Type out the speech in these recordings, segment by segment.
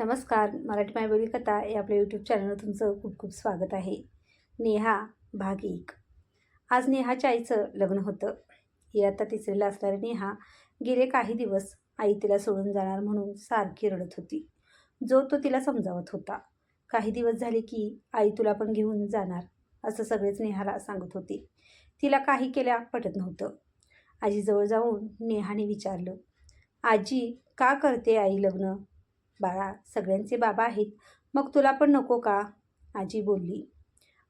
नमस्कार मराठी मायबोली कथा या आपल्या यूट्यूब चॅनलवर तुमचं खूप खूप स्वागत आहे. नेहा भाग एक. आज नेहाच्या आईचं लग्न होतं. ही आता तिसरीला असणारी नेहा गेले काही दिवस आई तिला सोडून जाणार म्हणून सारखी रडत होती. जो तो तिला समजावत होता. काही दिवस झाले की आई तुला पण घेऊन जाणार असं सगळेच नेहाला सांगत होते. तिला काही केल्या पटत नव्हतं. आजीजवळ जाऊन नेहाने विचारलं आजी का करते आई लग्न? बाळा सगळ्यांचे बाबा आहेत. मग तुला पण नको का? आजी बोलली.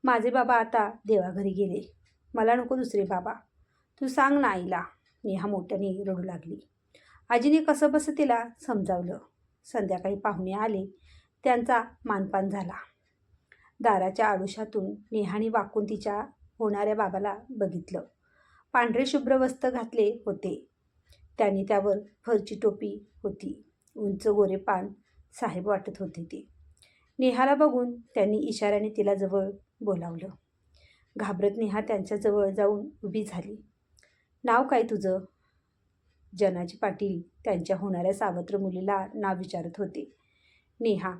माझे बाबा आता देवाघरी गेले. मला नको दुसरे बाबा. तू सांग ना आईला. नेहा मोठ्याने रडू लागली. आजीने कसं बसं तिला समजावलं. संध्याकाळी पाहुणे आले. त्यांचा मानपान झाला. दाराच्या आडुशातून नेहाने वाकून तिच्या होणाऱ्या बाबाला बघितलं. पांढरे शुभ्र वस्त्र घातले होते. त्याने त्यावर फरची टोपी होती. उंच गोरेपान साहेब वाटत होते ते. नेहाला बघून त्यांनी इशाऱ्याने तिला जवळ बोलावलं. घाबरत नेहा त्यांच्याजवळ जाऊन उभी झाली. नाव काय तुझं? जनाजी पाटील त्यांच्या होणाऱ्या सावत्र मुलीला नाव विचारत होते. नेहा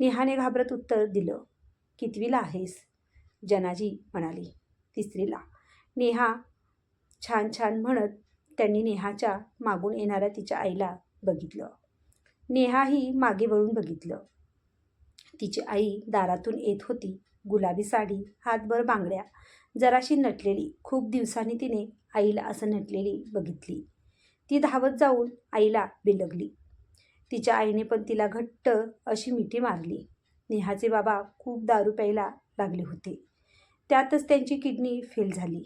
नेहाने घाबरत उत्तर दिलं कितवीला आहेस? जनाजी म्हणाली तिसरीला. नेहा छान छान म्हणत त्यांनी नेहाच्या मागून येणाऱ्या तिच्या आईला बघितलं. नेहाही मागे वळून बघितलं. तिची आई दारातून येत होती. गुलाबी साडी हातभर बांगड्या जराशी नटलेली. खूप दिवसांनी तिने आईला असं नटलेली बघितली. ती धावत जाऊन आईला बिलगली. तिच्या आईने पण तिला घट्ट अशी मिठी मारली. नेहाचे बाबा खूप दारू प्यायला लागले होते. त्यातच त्यांची किडनी फेल झाली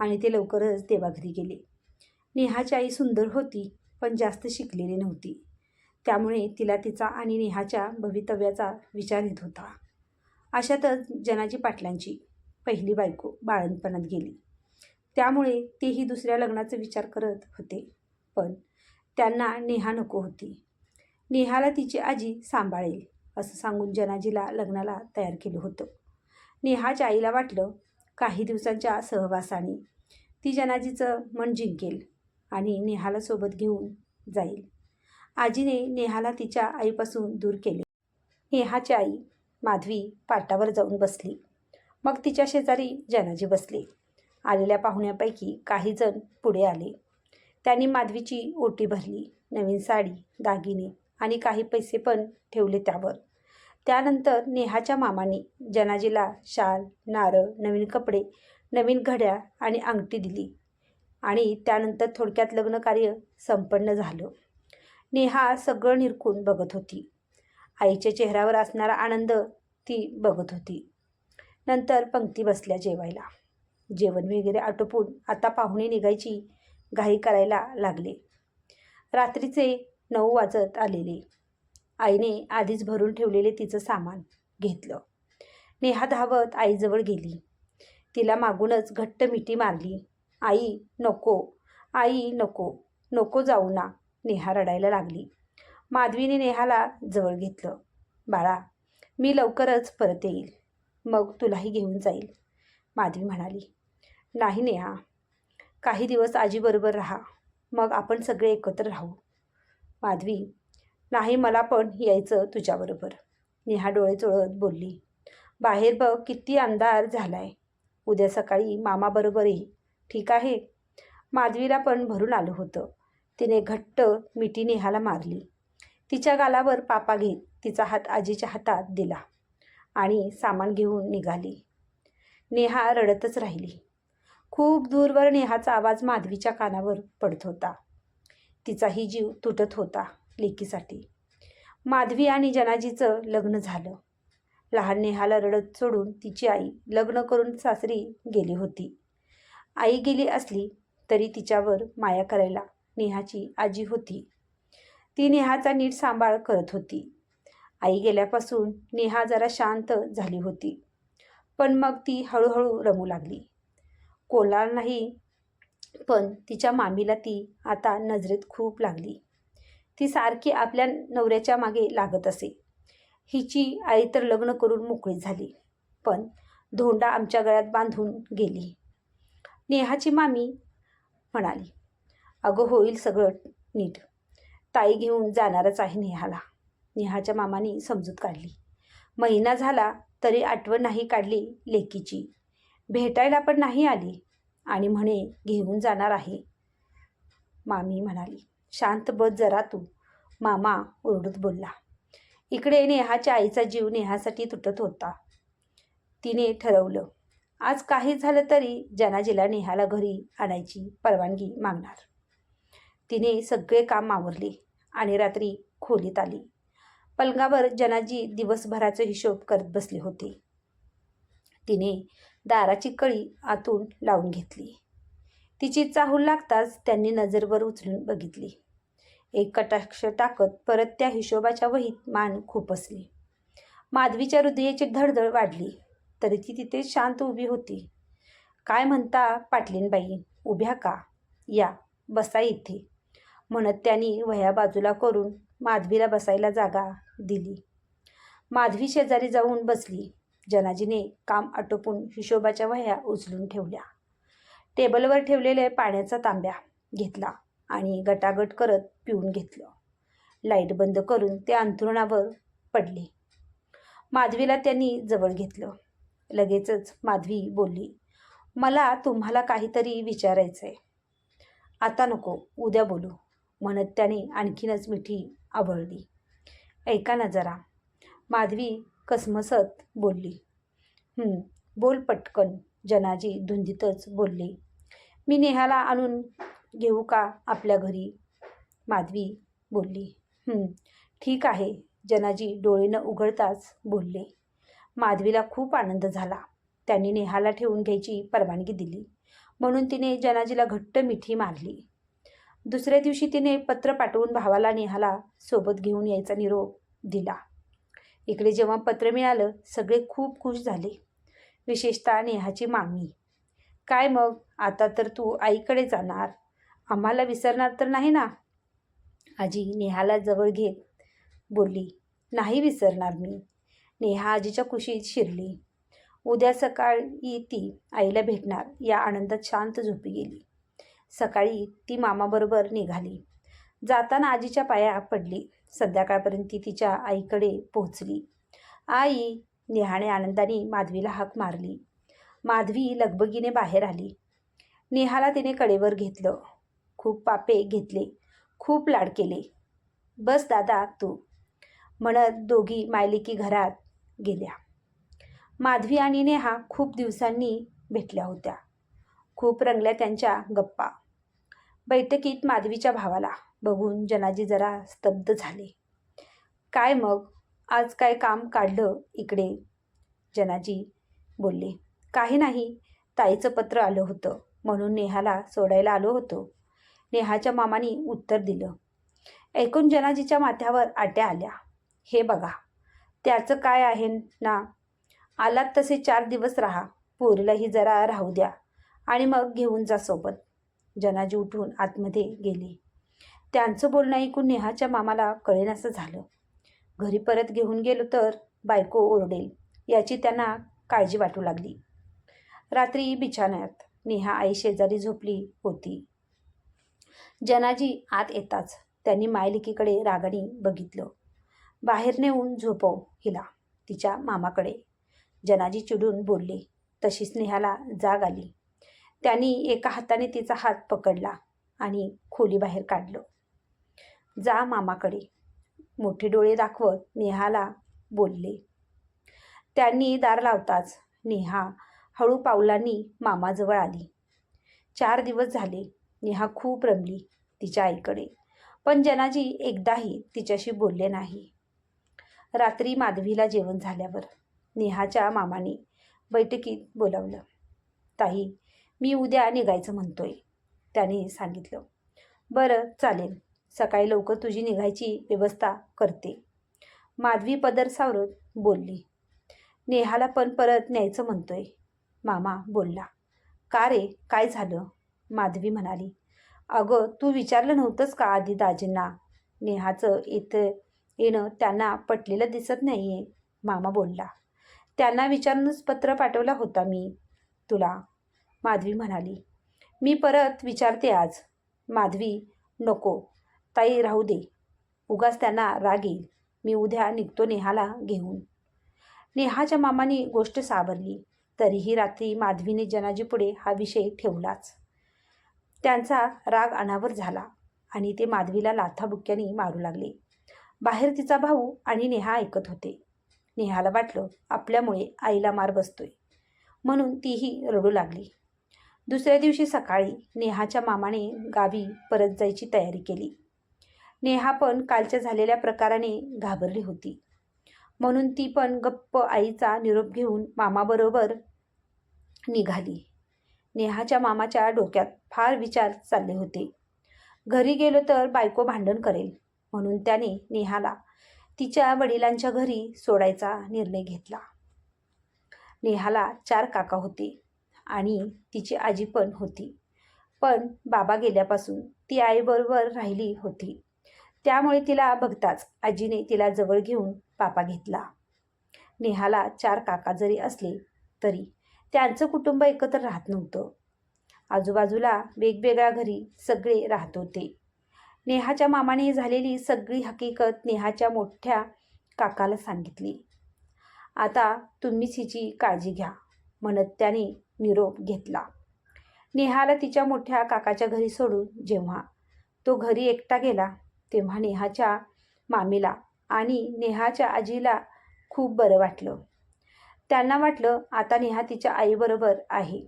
आणि ते लवकरच देवाघरी गेले. नेहाची आई सुंदर होती पण जास्त शिकलेली नव्हती. त्यामुळे तिला तिचा आणि नेहाच्या भवितव्याचा विचार येत होता. अशातच जनाजी पाटलांची पहिली बायको बाळणपणात गेली. त्यामुळे तेही दुसऱ्या लग्नाचा विचार करत होते पण त्यांना नेहा नको होती. नेहाला तिची आजी सांभाळेल असं सांगून जनाजीला लग्नाला तयार केलं होतं. नेहाच्या आईला वाटलं काही दिवसांच्या सहवासाने ती जनाजीचं मन जिंकेल आणि नेहाला सोबत घेऊन जाईल. आजीने नेहाला तिच्या आईपासून दूर केले. नेहाची आई माधवी पाटावर जाऊन बसली. मग तिच्या शेजारी जनाजी बसले. आलेल्या पाहुण्यापैकी काही जण पुढे आले. त्यांनी माधवीची ओटी भरली नवीन साडी दागिने आणि काही पैसे पण ठेवले त्यावर. त्यानंतर नेहाच्या मामाने जनाजीला शाल नारळ नवीन कपडे नवीन घड्या आणि अंगठी दिली आणि त्यानंतर थोडक्यात लग्नकार्य संपन्न झालं. नेहा सगळं निरखून बघत होती. आईच्या चेहऱ्यावर असणारा आनंद ती बघत होती. नंतर पंक्ती बसल्या जेवायला. जेवण वगैरे आटोपून आता पाहुणे निघायची घाई करायला लागले. रात्रीचे नऊ वाजत आलेले. आईने आधीच भरून ठेवलेले तिचं सामान घेतलं. नेहा धावत आईजवळ गेली. तिला मागूनच घट्ट मिठी मारली. आई नको. आई नको. नको जाऊ ना. नेहा रडायला लागली. माधवीने नेहाला जवळ घेतलं. बाळा मी लवकरच परत येईल. मग तुलाही घेऊन जाईल. माधवी म्हणाली. नाही नेहा. काही दिवस आजीबरोबर राहा. मग आपण सगळे एकत्र राहू. माधवी नाही मला पण यायचं तुझ्याबरोबर. नेहा डोळे चोळत बोलली. बाहेर बघ किती अंधार झाला आहे उद्या सकाळी मामाबरोबर ये ठीक आहे? माधवीला पण भरून आलं होतं. तिने घट्ट मिठी नेहाला मारली. तिच्या गालावर पापा घेत तिचा हात आजीच्या हातात दिला आणि सामान घेऊन निघाली. नेहा रडतच राहिली. खूप दूरवर नेहाचा आवाज माधवीच्या कानावर पडत होता. तिचाही जीव तुटत होता लेकीसाठी. माधवी आणि जनाजीचं लग्न झालं. लहान नेहाला रडत सोडून तिची आई लग्न करून सासरी गेली होती. आई गेली असली तरी तिच्यावर माया करायला नेहाची आजी होती. ती नेहाचा नीट सांभाळ करत होती. आई गेल्यापासून नेहा जरा शांत झाली होती. पण मग ती हळूहळू रमू लागली. कोलार नाही पण तिच्या मामीला ती आता नजरेत खूप लागली. ती सारखी आपल्या नवऱ्याच्या मागे लागत असे. हिची आई तर लग्न करून मोकळी झाली पण धोंडा आमच्या गळ्यात बांधून गेली. नेहाची मामी म्हणाली अगं होईल सगळं नीट. ताई घेऊन जाणारच आहे नेहाला. नेहाच्या मामानी समजूत काढली. महिना झाला तरी आठवण नाही काढली लेकीची. भेटायला पण नाही आली आणि म्हणे घेऊन जाणार आहे. मामी म्हणाली शांत बस जरा तू. मामा ओरडत बोलला इकडे नेहाच्या आईचा जीव नेहासाठी तुटत होता. तिने ठरवलं आज काही झालं तरी जनाजीला नेहाला घरी आणायची परवानगी मागणार. तिने सगळे काम आवरले आणि रात्री खोलीत आली. पलंगावर जनाजी दिवसभराचा हिशोब करत बसले होते. तिने दाराची कळी आतून लावून घेतली. तिची चाहूल लागताच त्यांनी नजरवर उचलून बघितली. एक कटाक्ष टाकत परत त्या हिशोबाच्या वहीत मान खुपसली माधवीच्या हृदयाची धडधड वाढली. तरी ती तिथे शांत उभी होती. काय म्हणता पाटलीनबाई? उभ्या का? या बसा इथे. म्हणत त्यांनी वह्या बाजूला करून माधवीला बसायला जागा दिली. माधवी शेजारी जाऊन बसली. जनाजीने काम आटोपून हिशोबाच्या वह्या उचलून ठेवल्या. टेबलवर ठेवलेल्या पाण्याचा तांब्या घेतला आणि गटागट करत पिऊन घेतलं. लाइट बंद करून ते अंथरुणावर पडले. माधवीला त्यांनी जवळ घेतलं. लगेचच माधवी बोलली मला तुम्हाला काहीतरी विचारायचं आहे आता नको उद्या बोलू. म्हणत त्याने आणखीनच मिठी आवळली. ऐका ना जरा. माधवी कसमसत बोलली. बोल पटकन जनाजी धुंदीतच बोलले. मी नेहाला आणून घेऊ का आपल्या घरी? माधवी बोलली. ठीक आहे जनाजी डोळे न उघडताच बोलले. माधवीला खूप आनंद झाला. त्यांनी नेहाला ठेवून घ्यायची परवानगी दिली. म्हणून तिने जनाजीला घट्ट मिठी मारली. दुसऱ्या दिवशी तिने पत्र पाठवून भावाला नेहाला सोबत घेऊन यायचा निरोप दिला. इकडे जेव्हा पत्र मिळालं सगळे खूप खुश झाले. विशेषतः नेहाची मामी. काय मग? आता तर तू आईकडे जाणार. आम्हाला विसरणार तर नाही ना? आजी नेहाला जवळ घेत बोलली नाही विसरणार मी. नेहा आजीच्या कुशीत शिरली. उद्या सकाळी ती आईला भेटणार. या आनंदात शांत झोपी गेली. सकाळी ती मामाबरोबर निघाली. जाताना आजीच्या पाया पडली. संध्याकाळपर्यंत ती तिच्या आईकडे पोहोचली. आई नेहाने आनंदाने माधवीला हाक मारली. माधवी लगबगीने बाहेर आली. नेहाला तिने कडेवर घेतलं. खूप पापे घेतले. खूप लाड केले. बस दादा तू म्हणत दोघी मायलेकी घरात गेल्या. माधवी आणि नेहा खूप दिवसांनी भेटल्या होत्या. खूप रंगल्या त्यांच्या गप्पा. बैठकीत माधवीच्या भावाला बघून जनाजी जरा स्तब्ध झाले. काय मग? आज काय काम काढलं इकडे? जनाजी बोलले. काही नाही. ताईचं पत्र आलं होतं. म्हणून नेहाला सोडायला आलो होतो. नेहाच्या मामाने उत्तर दिलं. ऐकून जनाजीच्या माथ्यावर आट्या आल्या. हे बघा. त्याचं काय आहे ना? आलात तसे चार दिवस राहा. पोरीलाही जरा राहू द्या. आणि मग घेऊन जा सोबत. जनाजी उठून आतमध्ये गेली. त्यांचं बोलणं ऐकून नेहाच्या मामाला कळेनासं झालं. घरी परत घेऊन गेलो तर बायको ओरडेल याची त्यांना काळजी वाटू लागली. रात्री बिछाण्यात नेहा आई शेजारी झोपली होती. जनाजी आत येताच त्यांनी मायलिकीकडे रागणी बघितलं. बाहेर नेऊन झोपव हिला तिच्या मामाकडे. जनाजी चिडून बोलले तशीच नेहाला जाग आली. त्यांनी एका हाताने तिचा हात पकडला आणि खोलीबाहेर काढलं. जा मामाकडे मोठे डोळे दाखवत नेहाला बोलले. त्यांनी दार लावताच नेहा हळू पावलांनी मामाजवळ आली. चार दिवस झाले नेहा खूप रमली तिच्या आईकडे पण जनाजी एकदाही तिच्याशी बोलले नाही. रात्री माधवीला जेवण झाल्यावर नेहाच्या मामाने बैठकीत बोलावलं ताई मी उद्या निघायचं म्हणतोय त्याने सांगितलं. बरं चालेल. सकाळी लवकर तुझी निघायची व्यवस्था करते. माधवी पदर सावरत बोलली. नेहाला पण परत न्यायचं म्हणतोय मामा बोलला. का रे काय झालं? माधवी म्हणाली. अगं तू विचारलं नव्हतंच का आधी दाजींना? नेहाचं इथं येणं त्यांना पटलेलं दिसत नाही आहे मामा बोलला. त्यांना विचारूनच पत्र पाठवला होता मी तुला. माधवी म्हणाली. मी परत विचारते आज. माधवी नको. ताई राहू दे. उगाच त्यांना राग येईल. मी उद्या निघतो नेहाला घेऊन. नेहाच्या मामाने गोष्ट सावरली. तरीही रात्री माधवीने जनाजीपुढे हा विषय ठेवलाच. त्यांचा राग अनावर झाला आणि ते माधवीला लाथाबुक्क्याने मारू लागले. बाहेर तिचा भाऊ आणि नेहा ऐकत होते. नेहाला वाटलं आपल्यामुळे आईला मार बसतोय. म्हणून तीही रडू लागली. दुसऱ्या दिवशी सकाळी नेहाच्या मामाने गावी परत जायची तयारी केली. नेहा पण कालच्या झालेल्या प्रकाराने घाबरली होती. म्हणून ती पण गप्प आईचा निरोप घेऊन मामाबरोबर निघाली. नेहाच्या मामाच्या डोक्यात फार विचार चालले होते. घरी गेलो तर बायको भांडण करेल म्हणून त्याने नेहाला तिच्या वडिलांच्या घरी सोडायचा निर्णय घेतला. नेहाला चार काका होते. आणि तिची आजी पण होती. पण बाबा गेल्यापासून ती आईबरोबर राहिली होती. त्यामुळे तिला बघताच आजीने तिला जवळ घेऊन पापा घेतला. नेहाला चार काका जरी असले तरी त्यांचं कुटुंब एकत्र राहत नव्हतं. आजूबाजूला वेगवेगळ्या घरी सगळे राहत होते. नेहाच्या मामाने झालेली सगळी हकीकत नेहाच्या मोठ्या काकाला सांगितली. आता तुम्हीच हिची काळजी घ्या म्हणत त्याने निरोप घेतला. नेहाला तिच्या मोठ्या काकाच्या घरी सोडून जेव्हा तो घरी एकटा गेला तेव्हा नेहाच्या मामीला आणि नेहाच्या आजीला खूप बरं वाटलं. त्यांना वाटलं आता नेहा तिच्या आईबरोबर आहे.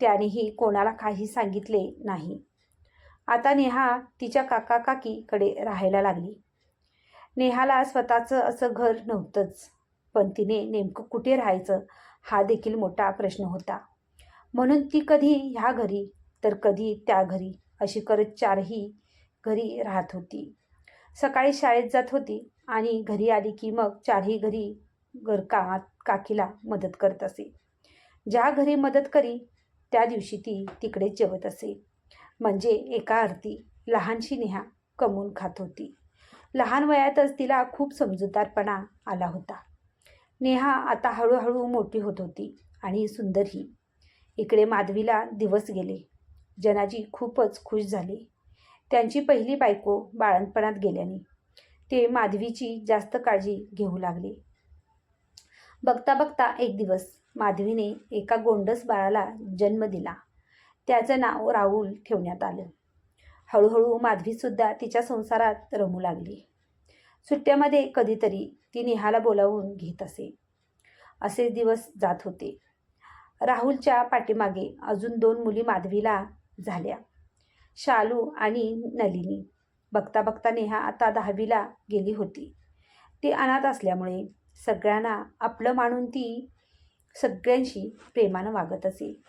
त्यानेही कोणाला काही सांगितले नाही. आता नेहा तिच्या काका काकीकडे राहायला लागली. नेहाला स्वतःचं असं घर नव्हतंच पण तिने नेमकं कुठे राहायचं हा देखील मोठा प्रश्न होता. म्हणून ती कधी ह्या घरी तर कधी त्या घरी अशी करत चारही घरी राहत होती. सकाळी शाळेत जात होती आणि घरी आली की मग चारही घरी घरकामात काकीला मदत करत असे. ज्या घरी मदत करी त्या दिवशी ती तिकडे जेवत असे. म्हणजे एका अर्थी लहानशी नेहा कमवून खात होती. लहान वयातच तिला खूप समजूतदारपणा आला होता. नेहा आता हळूहळू मोठी होत होती आणि सुंदरही. इकडे माधवीला दिवस गेले. जनाजी खूपच खुश झाले. त्यांची पहिली बायको बाळणपणात गेल्याने. ते माधवीची जास्त काळजी घेऊ लागले. बघता बघता एक दिवस माधवीने एका गोंडस बाळाला जन्म दिला. त्याचं नाव राहुल ठेवण्यात आलं. हळूहळू माधवीसुद्धा तिच्या संसारात रमू लागली. सुट्ट्यामध्ये कधीतरी ती नेहाला बोलावून घेत असे. असे दिवस जात होते. राहुलच्या पाठीमागे अजून दोन मुली माधवीला झाल्या. शालू आणि नलिनी. बघता बघता नेहा आता दहावीला गेली होती. ती अनाथ असल्यामुळे सगळ्यांना आपलं मानून ती सगळ्यांशी प्रेमानं वागत असे.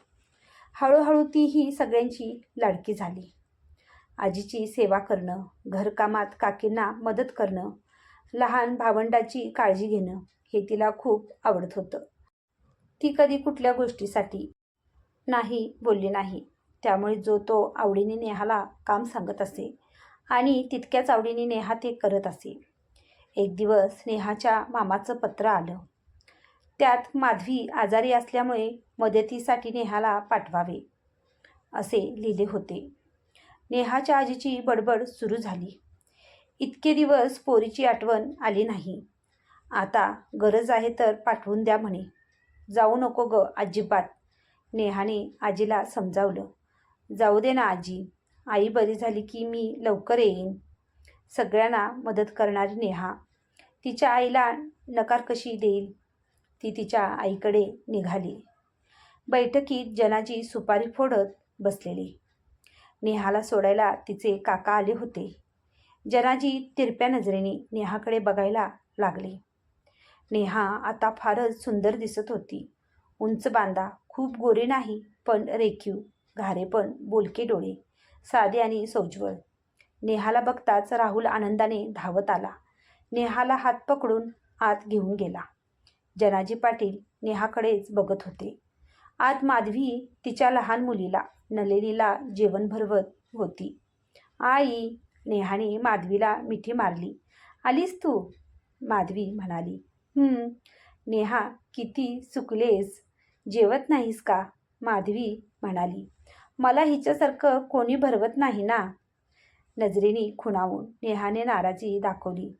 हळूहळू तीही सगळ्यांची लाडकी झाली. आजीची सेवा करणं घरकामात काकींना मदत करणं लहान भावंडाची काळजी घेणं हे तिला खूप आवडत होतं. ती कधी कुठल्या गोष्टीसाठी नाही बोलली नाही. त्यामुळे जो तो आवडीने नेहाला काम सांगत असे आणि तितक्याच आवडीने नेहा ते करत असे. एक दिवस नेहाच्या मामाचं पत्र आलं. त्यात माधवी आजारी असल्यामुळे मदतीसाठी नेहाला पाठवावे असे लिहिले होते. नेहाच्या आजीची बडबड सुरू झाली. इतके दिवस पोरीची आठवण आली नाही. आता गरज आहे तर पाठवून द्या म्हणे. जाऊ नको ग अजिबात. नेहाने आजीला समजावलं. जाऊ दे ना आजी. आई बरी झाली की मी लवकर येईन. सगळ्यांना मदत करणारी नेहा. तिच्या आईला नकार कशी देईल? ती तिच्या आईकडे निघाली. बैठकीत जनाजी सुपारी फोडत बसलेली. नेहाला सोडायला तिचे काका आले होते. जनाजी तिरप्या नजरेने नेहाकडे बघायला लागले. नेहा आता फारच सुंदर दिसत होती. उंच बांधा खूप गोरे नाही पण रेखीव घारे पण बोलके डोळे साधे आणि सौज्वळ. नेहाला बघताच राहुल आनंदाने धावत आला. नेहाला हात पकडून आत घेऊन गेला. जनाजी पाटील नेहाकडेच बघत होते. आत माधवी तिच्या लहान मुलीला नलिनीला जेवण भरवत होती. आई नेहाने माधवीला मिठी मारली. आलीस तू? माधवी म्हणाली. नेहा किती चुकलेस जेवत नाहीस का? माधवी म्हणाली. मला हिच्यासारखं कोणी भरवत नाही ना? नजरेने खुणावून नेहाने नाराजी दाखवली.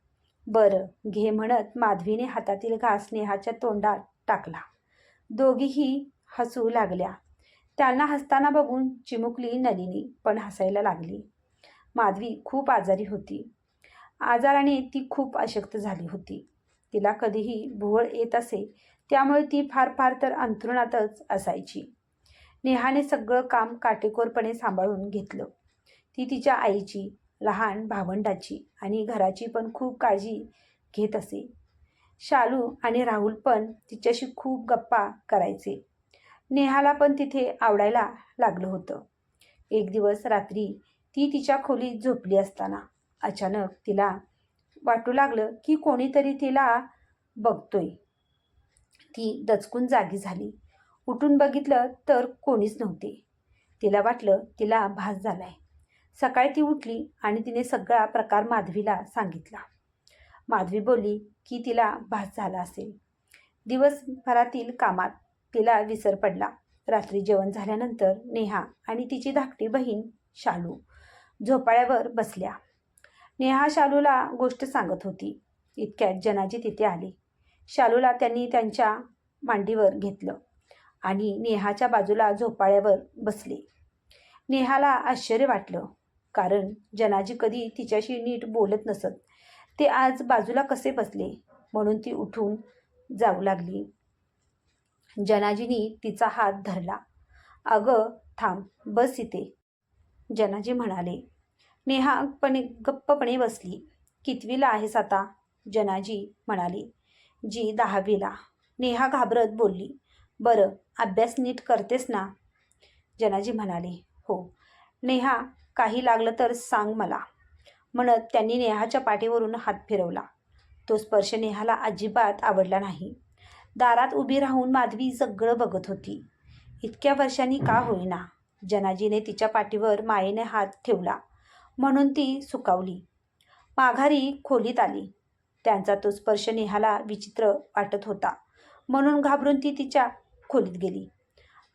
बरं घे म्हणत माधवीने हातातील घास नेहाच्या तोंडात टाकला. दोघीही हसू लागल्या. त्यांना हसताना बघून चिमुकली नलिनी पण हसायला लागली. माधवी खूप आजारी होती. आजाराने ती खूप अशक्त झाली होती. तिला कधीही भुवळ येत असे त्यामुळे ती फार फार तर अंथरुणातच असायची. नेहाने सगळं काम काटेकोरपणे सांभाळून घेतलं. ती तिच्या आईची लहान भावंडाची आणि घराची पण खूप काळजी घेत असे. शालू आणि राहुल पण तिच्याशी खूप गप्पा करायचे. नेहाला पण तिथे आवडायला लागलं होतं. एक दिवस रात्री ती तिच्या खोलीत झोपली असताना. अचानक तिला वाटू लागलं की कोणीतरी तिला बघतोय. ती दचकून जागी झाली. उठून बघितलं तर कोणीच नव्हते. तिला वाटलं तिला भास झालाय. सकाळी ती उठली आणि तिने सगळा प्रकार माधवीला सांगितला. माधवी बोलली की तिला भास झाला असेल. दिवसभरातील कामात तिला विसर पडला. रात्री जेवण झाल्यानंतर नेहा आणि तिची धाकटी बहीण शालू झोपाळ्यावर बसल्या. नेहा शालूला गोष्ट सांगत होती. इतक्यात जनाजी तिथे आली. शालूला त्यांनी त्यांच्या मांडीवर घेतलं आणि नेहाच्या बाजूला झोपाळ्यावर बसले. नेहाला आश्चर्य वाटलं कारण जनाजी कधी तिच्याशी नीट बोलत नसत. ते आज बाजूला कसे बसले? म्हणून ती उठून जाऊ लागली. जनाजीनी तिचा हात धरला. अगं थांब बस इथे. जनाजी म्हणाले नेहापणे गप्पपणे बसली. कितवीला आहेस आता? जनाजी म्हणाली जी दहावीला. नेहा घाबरत बोलली बरं अभ्यास नीट करतेस ना? जनाजी म्हणाले हो. नेहा काही लागलं तर सांग मला. म्हणत त्यांनी नेहाच्या पाठीवरून हात फिरवला. तो स्पर्श नेहाला अजिबात आवडला नाही. दारात उभी राहून माधवी सगळं बघत होती. इतक्या वर्षांनी का होईना? जनाजीने तिच्या पाठीवर मायेने हात ठेवला. म्हणून ती सुकावली. माघारी खोलीत आली. त्यांचा तो स्पर्श नेहाला विचित्र वाटत होता. म्हणून घाबरून ती तिच्या खोलीत गेली.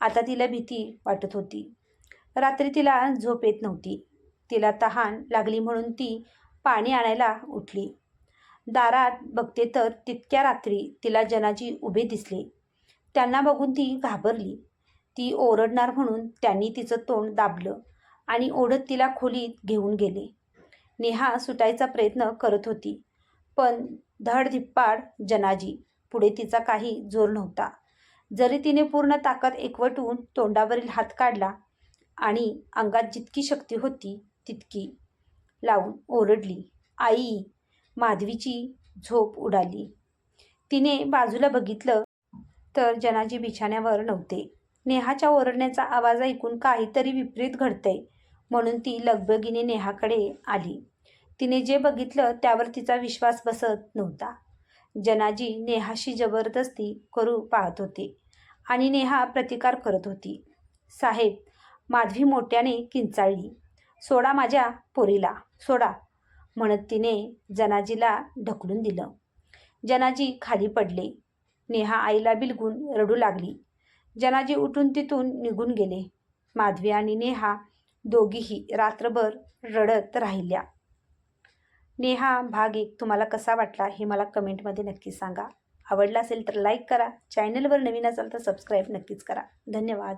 आता तिला भीती वाटत होती. रात्री तिला झोप येत नव्हती. तिला तहान लागली म्हणून ती पाणी आणायला उठली. दारात बघते तर तितक्या रात्री तिला जनाजी उभे दिसले. त्यांना बघून ती घाबरली. ती ओरडणार म्हणून त्यांनी तिचं तोंड दाबलं आणि ओढत तिला खोलीत घेऊन गेले. नेहा सुटायचा प्रयत्न करत होती पण धडधिप्पाड जनाजी पुढे तिचा काही जोर नव्हता. जरी तिने पूर्ण ताकद एकवटून तोंडावरील हात काढला आणि अंगात जितकी शक्ती होती तितकी लावून ओरडली. आई माधवीची झोप उडाली. तिने बाजूला बघितलं तर जनाजी बिछाण्यावर नव्हते. नेहाच्या ओरडण्याचा आवाज ऐकून काहीतरी विपरीत घडतंय म्हणून ती लगबगीने नेहाकडे आली. तिने जे बघितलं त्यावर तिचा विश्वास बसत नव्हता. जनाजी नेहाशी जबरदस्ती करू पाहत होते आणि नेहा प्रतिकार करत होती. साहेब माधवी मोठ्याने किंचाळली. सोडा माझ्या पोरीला सोडा म्हणत तिने जनाजीला ढकलून दिलं. जनाजी खाली पडले. नेहा आईला बिलगून रडू लागली. जनाजी उठून तिथून निघून गेले. माधवी आणि नेहा दोघीही रात्रभर रडत राहिल्या. नेहा भाग एक तुम्हाला कसा वाटला हे मला कमेंटमध्ये नक्की सांगा. आवडला असेल तर लाईक करा. चॅनलवर नवीन असाल तर सबस्क्राईब नक्कीच करा. धन्यवाद.